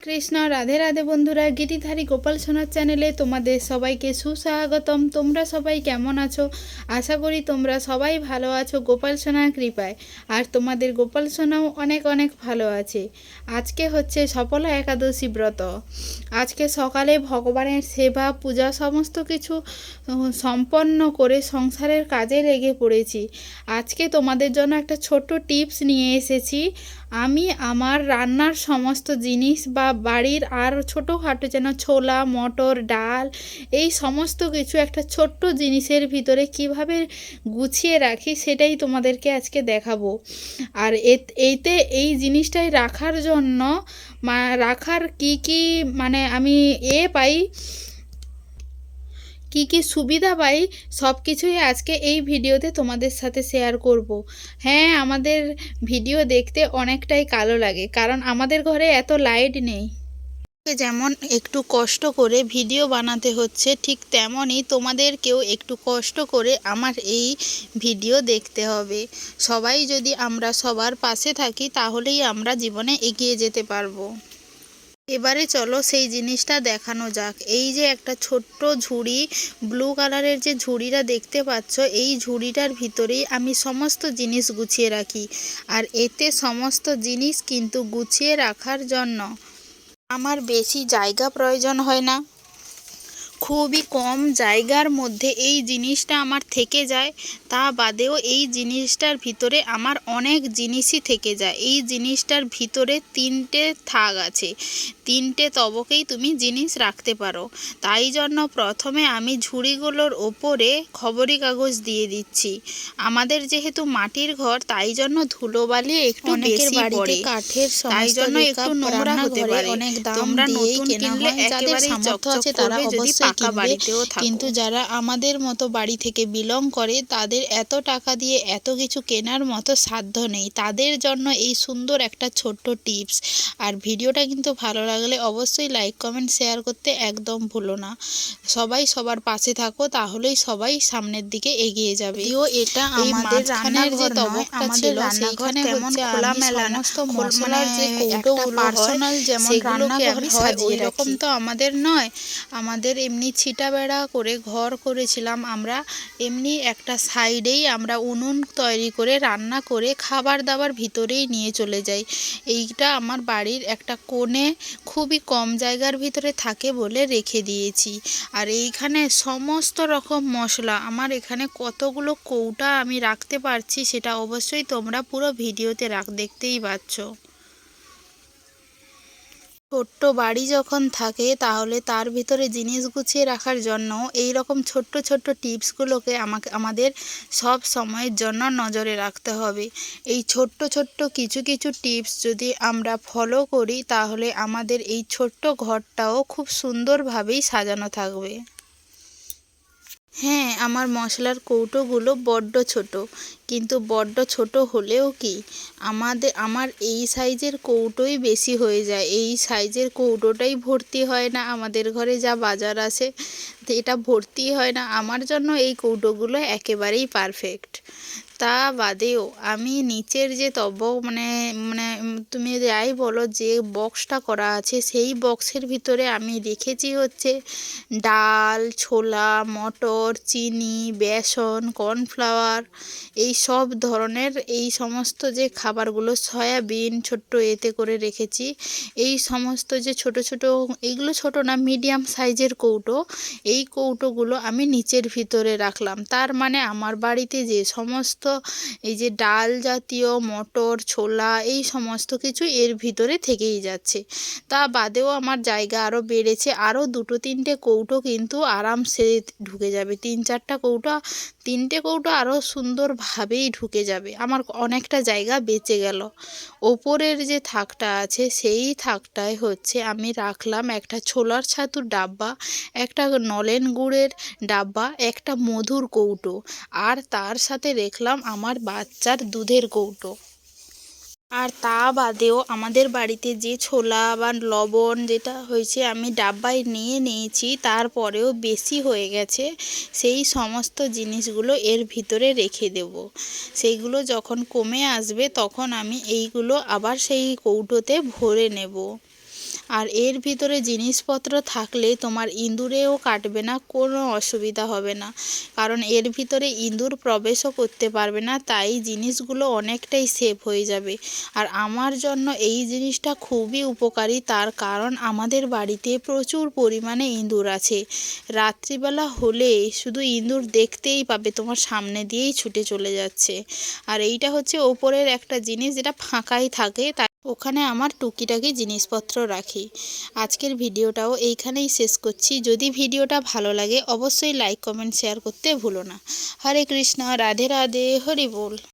কৃষ্ণ, রাধে রাধে বন্ধুরা গিরিধারী গোপাল সোনার চ্যানেলে তোমাদের সবাইকে সুস্বাগতম। তোমরা সবাই কেমন আছো? আশা করি তোমরা সবাই ভালো আছো গোপাল সোনার কৃপায়। আর তোমাদের গোপাল সোনাও অনেক অনেক ভালো আছে। আজকে হচ্ছে সফলা একাদশী ব্রত। আজকে সকালে ভগবানের সেবা, পূজা সমস্ত কিছু সম্পন্ন করে সংসারের কাজে লেগে পড়েছি। আজকে তোমাদের জন্য একটা ছোট্ট টিপস নিয়ে এসেছি। আমি আমার রান্নার সমস্ত জিনিস বা বাড়ির আর ছোটোখাটো যেন ছোলা, মটর, ডাল, এই সমস্ত কিছু একটা ছোট্ট জিনিসের ভিতরে কীভাবে গুছিয়ে রাখি সেটাই তোমাদেরকে আজকে দেখাবো। আর এইতে এই জিনিসটাই রাখার জন্য রাখার কি কি মানে আমি এ পাই কি কি সুবিধা পাই, সব কিছুই আজকে এই ভিডিওতে তোমাদের সাথে শেয়ার করব। হ্যাঁ আমাদের ভিডিও দেখতে অনেকটাই কালো লাগে, কারণ আমাদের ঘরে এত লাইট নেই। যেমন একটু কষ্ট করে ভিডিও বানাতে হচ্ছে, ঠিক তেমনই তোমাদেরকেও একটু কষ্ট করে আমার এই ভিডিও দেখতে হবে। সবাই যদি আমরা সবার পাশে থাকি, তাহলেই আমরা জীবনে এগিয়ে যেতে পারব। এবারে চলো সেই জিনিসটা দেখানো যাক। এই যে একটা ছোট্ট ঝুড়ি ব্লু কালারের যে ঝুড়িটা দেখতে পাচ্ছ, এই ঝুড়িটার ভিতরেই আমি সমস্ত জিনিস গুছিয়ে রাখি। আর এতে সমস্ত জিনিস কিন্তু গুছিয়ে রাখার জন্য আমার বেশি জায়গা প্রয়োজন হয় না। খুবই কম জায়গার মধ্যে এই জিনিসটা আমার থেকে যায়। তা বাদেও এই জিনিসটার ভিতরে আমার অনেক জিনিসই থেকে যায়। এই জিনিসটার ভিতরে তিনটে থাক আছে। তিনটে তবকেই তুমি জিনিস রাখতে পারো। তাই জন্য প্রথমে আমি ঝুড়িগুলোর ওপরে খবরি কাগজ দিয়ে দিচ্ছি। আমাদের যেহেতু মাটির ঘর তাই জন্য ধুলোবালি একটু বেশি পড়ে। কাঠের তাই জন্য একটু নোংরা হতে পারে। অনেক দাম নতুন কিনলে সামর্থ্য চকচক আছে তারা করবে। যদি কিনবে। বাড়িতেও থাকো কিন্তু যারা আমাদের মতো বাড়ি থেকে বিলং করে তাদের এত টাকা দিয়ে এত কিছু কেনার মতো সাধ্য নেই। তাদের জন্য এই সুন্দর একটা ছোট্ট টিপস। আর ভিডিওটা কিন্তু ভালো লাগলে অবশ্যই লাইক কমেন্ট শেয়ার করতে একদম ভুলো না। সবাই সবার পাশে থাকো তাহলেই সবাই সামনের দিকে এগিয়ে যাবে। যদিও এটা আমাদের মাঝখানের যে তবকটা ছিল সেইখানে হচ্ছে আমি সমস্ত মশলার যে কৌটোগুলো হয় পার্সোনাল যেমন সেগুলোকে আমি সাজিয়ে ওই রকম তো আমাদের নয়। আমাদের এমনি ছিটা বেড়া করে ঘর করেছিলাম আমরা, এমনি একটা সাইডেই আমরা উনুন তৈরি করে রান্না করে খাবার দাবার ভিতরেই নিয়ে চলে যাই। এইটা আমার বাড়ির একটা কোণে খুবই কম জায়গার ভিতরে থাকে বলে রেখে দিয়েছি। আর এইখানে সমস্ত রকম মশলা, আমার এখানে কতগুলো কৌটা আমি রাখতে পারছি সেটা অবশ্যই তোমরা পুরো ভিডিওতে রাখ, দেখতেই পাচ্ছ। ছোট্ট বাড়ি যখন থাকে, তাহলে তার ভিতরে জিনিস গুছিয়ে রাখার জন্য এই রকম ছোট্ট ছোট্ট টিপসগুলোকে আমাকে, আমাদের সব সময়ের জন্য নজরে রাখতে হবে। এই ছোট্ট ছোট্ট কিছু কিছু টিপস যদি আমরা ফলো করি, তাহলে আমাদের এই ছোট্ট ঘরটাও খুব সুন্দরভাবেই সাজানো থাকবে। হ্যাঁ আমার মশলার কৌটোগুলো বড্ড ছোট। কিন্তু বড্ড ছোট হলেও কি? আমাদের আমার এই সাইজের কৌটোই বেশি হয়ে যায়। এই সাইজের কৌটোটাই ভর্তি হয় না। আমাদের ঘরে যা বাজার আছে, এটা ভর্তি হয় না। আমার জন্য এই কৌটোগুলো একেবারেই পারফেক্ট তা বাদেও আমি নিচের যে তব মানে মানে তুমি যাই বলো যে বক্সটা করা আছে, সেই বক্সের ভিতরে আমি রেখেছি হচ্ছে ডাল, ছোলা, মটর, চিনি, বেসন কর্নফ্লাওয়ার এই সব ধরনের এই সমস্ত যে খাবারগুলো সয়াবিন ছোট্ট এতে করে রেখেছি। এই সমস্ত যে ছোট ছোট, এইগুলো ছোট না মিডিয়াম সাইজের কৌটো, এই কৌটোগুলো আমি নিচের ভিতরে রাখলাম। তার মানে আমার বাড়িতে যে সমস্ত এই যে ডাল জাতীয় মটর, ছোলা, এই সমস্ত কিছু এর ভিতরে থেকেই যাচ্ছে। তা বাদেও আমার জায়গা আরও বেড়েছে আরও দুটো তিনটে কৌটো কিন্তু আরামসে ঢুকে যাবে। তিন চারটা কৌটো, তিনটে কৌটো আরও সুন্দরভাবেই ঢুকে যাবে। আমার অনেকটা জায়গা বেঁচে গেল। ওপরের যে থাকটা আছে, সেই থাকটায় হচ্ছে আমি রাখলাম একটা ছোলার ছাতুর ডাব্বা, একটা নলেন গুড়ের ডাব্বা, একটা মধুর কৌটো। আর তার সাথে রাখলাম আমার বাচ্চার দুধের কৌটো। আর তা বাদেও আমাদের বাড়িতে যে ছোলা বা লবণ যেটা হয়েছে আমি ডাব্বায় নিয়ে নিয়েছি, তারপরেও বেশি হয়ে গেছে। সেই সমস্ত জিনিসগুলো এর ভিতরে রেখে দেব। সেইগুলো যখন কমে আসবে তখন আমি এইগুলো আবার সেই কৌটোতে ভরে নেব। আর এর ভিতরে জিনিসপত্র থাকলে তোমার ইঁদুরেও কাটবে না, কোনো অসুবিধা হবে না। কারণ এর ভিতরে ইঁদুর প্রবেশও করতে পারবে না, তাই জিনিসগুলো অনেকটাই সেফ হয়ে যাবে। আর আমার জন্য এই জিনিসটা খুবই উপকারী, তার কারণ আমাদের বাড়িতে প্রচুর পরিমাণে ইঁদুর আছে। রাত্রিবেলা হলে শুধু ইঁদুর দেখতেই পাবে, তোমার সামনে দিয়েই ছুটে চলে যাচ্ছে। আর এইটা হচ্ছে ওপরের একটা জিনিস, যেটা ফাঁকাই থাকে, তাই ওখানে আমার টুকিটাকি জিনিসপত্র রাখি। আজকের ভিডিওটাও এইখানেই শেষ করছি। যদি ভিডিওটা ভালো লাগে, অবশ্যই লাইক কমেন্ট শেয়ার করতে ভুলো না। হরে কৃষ্ণ, রাধে রাধে, হরি বল।